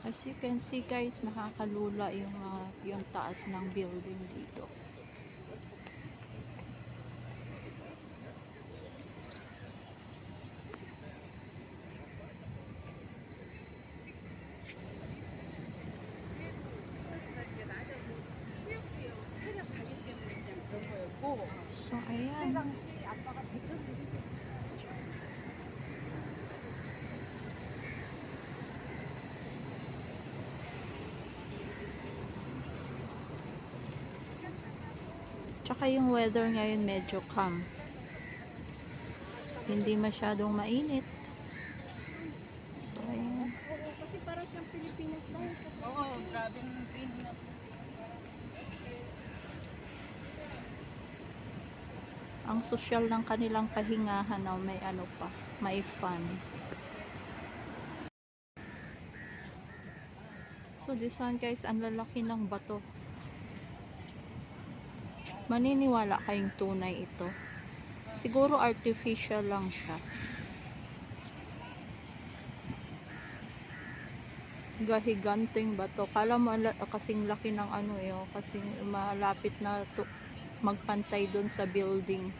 As you can see guys, nakakalula yung, uh, yung taas ng building dito. So, ayan. Tsaka yung weather ngayon medyo calm. Hindi masyadong mainit. So, ayan. Kasi para siyang Pilipinas dahil Oo, grabe ng green na Ang sosyal ng kanilang kahingahan na may ano pa, may fun. So this one guys, ang lalaki ng bato. Maniniwala kayong tunay ito. Siguro artificial lang siya. Gahiganting bato. Kala mo kasing laki ng ano eh, oh, kasing malapit na to, magpantay doon sa building.